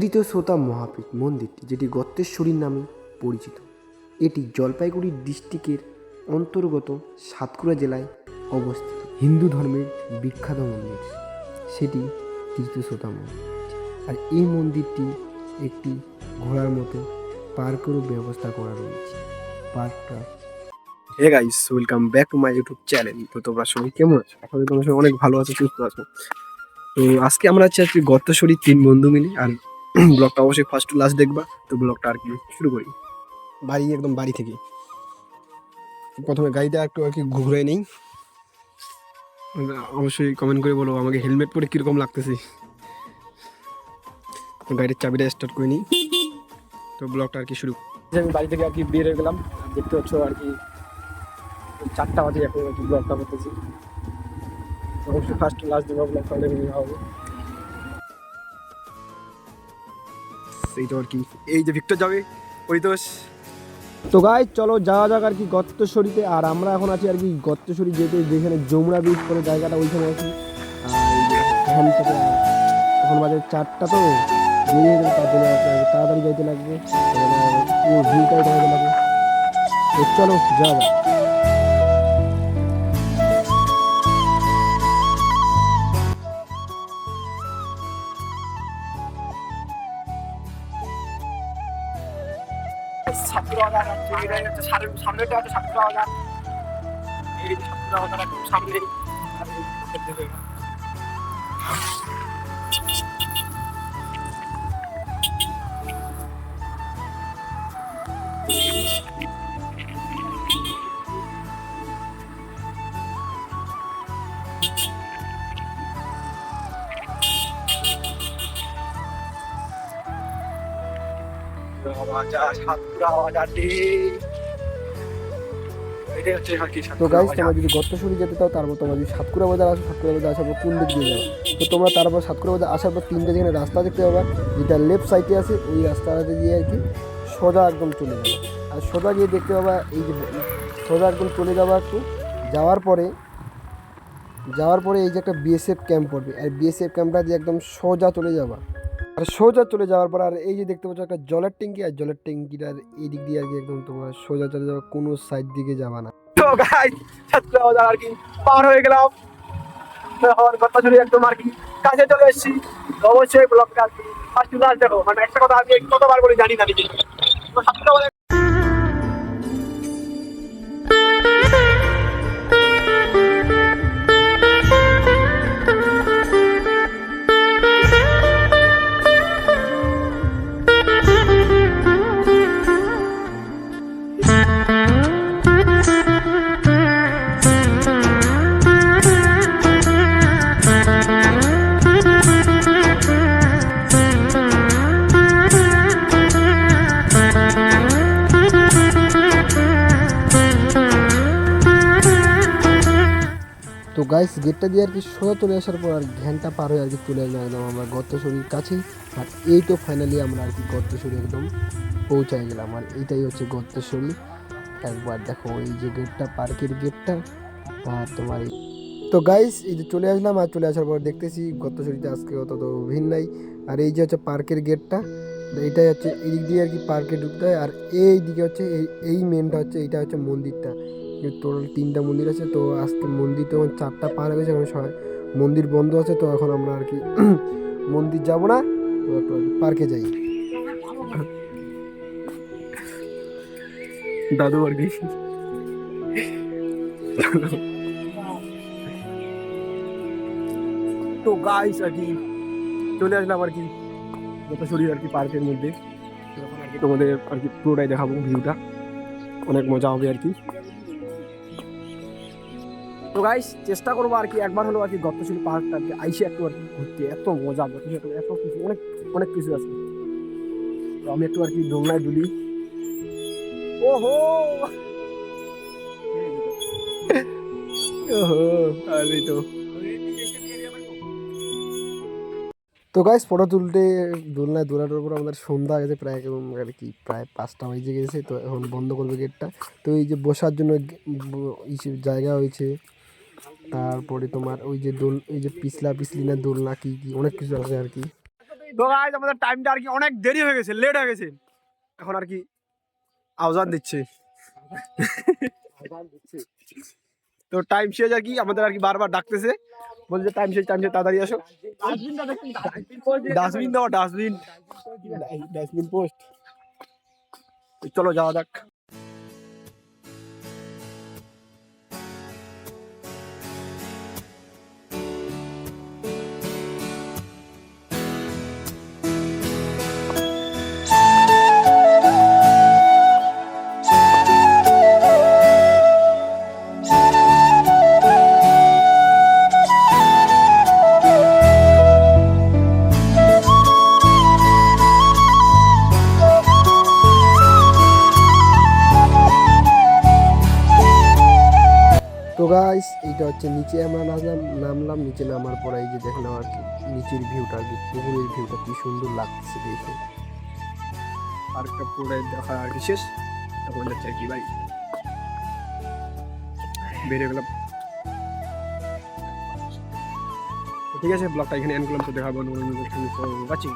তৃতীয় শ্রোতা মহাপীঠ মন্দিরটি, যেটি গত্তেশ্বরীর নামে পরিচিত। এটি জলপাইগুড়ি ডিস্ট্রিক্টের অন্তর্গত সাতক্ষীরা জেলায় অবস্থিত। হিন্দু ধর্মের বিখ্যাত মন্দির। সেটি তৃতীয় শ্রোতা মন্দির। আর এই মন্দিরটি একটি ঘোড়ার মতো পার্কেরও ব্যবস্থা করা রয়েছে। পার্কটা hey guys welcome back to my YouTube channel তো তোমরা সবাই কেমন আছো? এখন তোমরা সবাই অনেক ভালো আছো, সুস্থ আছো। তো আজকে আমরা আছি আজকে গত্তশ্বরী তিন বন্ধু মিলে। আর ব্লগটা অবশ্যই ফার্স্ট টু লাস্ট দেখবা। তো ব্লগটা আর কি শুরু করি। বাড়ি একদম বাড়ি থেকে। প্রথমে গাড়িটা একটু আর কি ঘুরে নেই। অবশ্যই কমেন্ট করে বলো আমাকে হেলমেট পরে কীরকম লাগতেছে। গাড়ির চাবিটা স্টার্ট করে নিই। তো ব্লগটা আর কি শুরু। যে আমি বাড়ি থেকে আর কি বের হয়ে গেলাম দেখতে হচ্ছে আর কি চারটা বাজে এখন আর কি ব্লগটা করতেছি। অবশ্যই ফার্স্ট লাস্ট দেবো ব্লগটা হবে। এইটা আর কি এই যে ভিক্টর যাবে পরিতোষ। তো গাই চলো যাওয়া যাক আর কি গত্তশ্বরীতে। আর আমরা এখন আছি আর কি গত্তশ্বরী যেতে, যেখানে যমুনা ব্রিজ করে জায়গাটা ওইখানে আছি। আর এই এখান বাজে চারটা তো। তাড়াতাড়ি যাইতে লাগবে। ভিউটাই লাগবে তো চলো যাওয়া যাক। সাতটা বাজার সামনেটা আছে সাতটা বাজার এই সাতটা বাজার একদম সামনেই আর এই দেখতে পাই। বাজার সাতপুরা বাজারটি এটাই হচ্ছে আর কি তো গাইস তোমরা যদি গত্তশ্বরী যেতে চাও, তারপর তোমরা যদি সাতক্ষীরা বাজার আসো সাতক্ষীরা বাজার আসার পর কোন দিক দিয়ে যাও তো তোমরা তারপর সাতক্ষীরা বাজার আসার পর তিনটে যেখানে রাস্তা দেখতে পাবা, যেটা লেফট সাইডে আছে, ওই রাস্তাটাতে গিয়ে আর কি সোজা একদম চলে যাবে। আর সোজা গিয়ে দেখতে পাবা, এই যে সোজা একদম চলে যাওয়া একটু, যাওয়ার পরে যাওয়ার পরে এই যে একটা বিএসএফ ক্যাম্প পড়বে। আর বিএসএফ ক্যাম্পটা দিয়ে একদম সোজা চলে যাবা। আর সোজা চলে যাওয়ার পর আর এই যে দেখতে পাচ্ছ একটা জলের ট্যাঙ্কি, আর জলের ট্যাঙ্কিটার এই দিক দিয়ে আর কি একদম তোমার সোজা চলে যাওয়া, কোনো সাইড দিকে যাবা না। তো গাইস ছাত্র আর কি পার হয়ে গেলাম। হওয়ার কথা একদম আর কি কাছে চলে এসেছি অবশ্যই ব্লগটা আর কি ফার্স্ট দেখো মানে একটা কথা আমি কতবার বলি জানি না নিজে তো গাইস গেটটা দিয়ে আর কি সোজা চলে আসার পর আর ঘ্যানটা পার হয়ে আর কি চলে আসলাম একদম আমরা গর্তশরীর কাছে আর এই তো ফাইনালি আমরা আর কি গর্তশরী একদম পৌঁছায় গেলাম। আর এইটাই হচ্ছে গর্তশরী একবার দেখো এই যে গেটটা পার্কের গেটটা আর তোমার এই- তো গাইস এই যে চলে আসলাম আর চলে আসার পর দেখতেছি গর্তশরীতে আজকে অত তো ভিড় নাই। আর এই যে হচ্ছে পার্কের গেটটা এইটাই হচ্ছে এই দিক দিয়ে আর কি পার্কে ঢুকতে হয়। আর এই দিকে হচ্ছে এই এই মেনটা হচ্ছে, এইটা হচ্ছে মন্দিরটা। টোটাল তিনটা মন্দির আছে, তো আজকে মন্দির তো এখন চারটা পার হয়ে গেছে, এখন সবাই মন্দির বন্ধ আছে, তো এখন আমরা আর কি মন্দির যাব না, তো একটু পার্কে যাই। দাদু আর কি। তো গাইস আর কি, চলে আসলাম আর কি। শরীর আর কি পার্কের মধ্যে। তোমাদের আর কি পুরোটাই দেখাবো ভিউটা। অনেক মজা হবে আর কি। তো গাইস চেষ্টা করব আর কি একবার হলো আর কি গপ্তশীল পার্কটা আর কি আইসে একটু আর কি ঘুরতে। এত মজা এত কিছু, অনেক অনেক কিছু আছে। তো আমি একটু আর কি দোলনায় দুলি ওহো! তো। তো গাইস ফটো তুলতে দোলনায় দোলানোর পর আমাদের সন্ধ্যা গেছে, প্রায় একদম আর কি, প্রায় পাঁচটা বেজে গেছে, তো এখন বন্ধ করবে গেটটা তো এই যে বসার জন্য জায়গা হয়েছে। তারপরে তোমার ওই যে দোল ওই যে পিছলা পিছলি না দোলনা কি কি অনেক কিছু আছে আর কি। তো গাইজ আমাদের টাইমটা আর কি অনেক দেরি হয়ে গেছে লেট হয়ে গেছে। এখন আর কি আওজান দিচ্ছে। তো টাইম শেষ আর কি আমাদের আর কি বারবার ডাকতেছে। বলছে টাইম শেষ টাইম শেষ তাড়াতাড়ি আসো। ডাস্টবিন দাও ডাস্টবিন ডাস্টবিন পোস্ট চলো যাওয়া যাক। গাইস এইটা হচ্ছে নিচে আমরা নামলাম নামলাম, নিচে নামার পর এই যে দেখলাম আর কি, নিচের ভিউটা আর কি, পুকুরের ভিউটা কি সুন্দর লাগছে দেখে। আরেকটা পুরো দেখা আর কি শেষ তখন যাচ্ছে কি ভাই বেরিয়ে গেলাম। ঠিক আছে ব্লগটা এখানে এন্ড করলাম, তো দেখাবো ওয়াচিং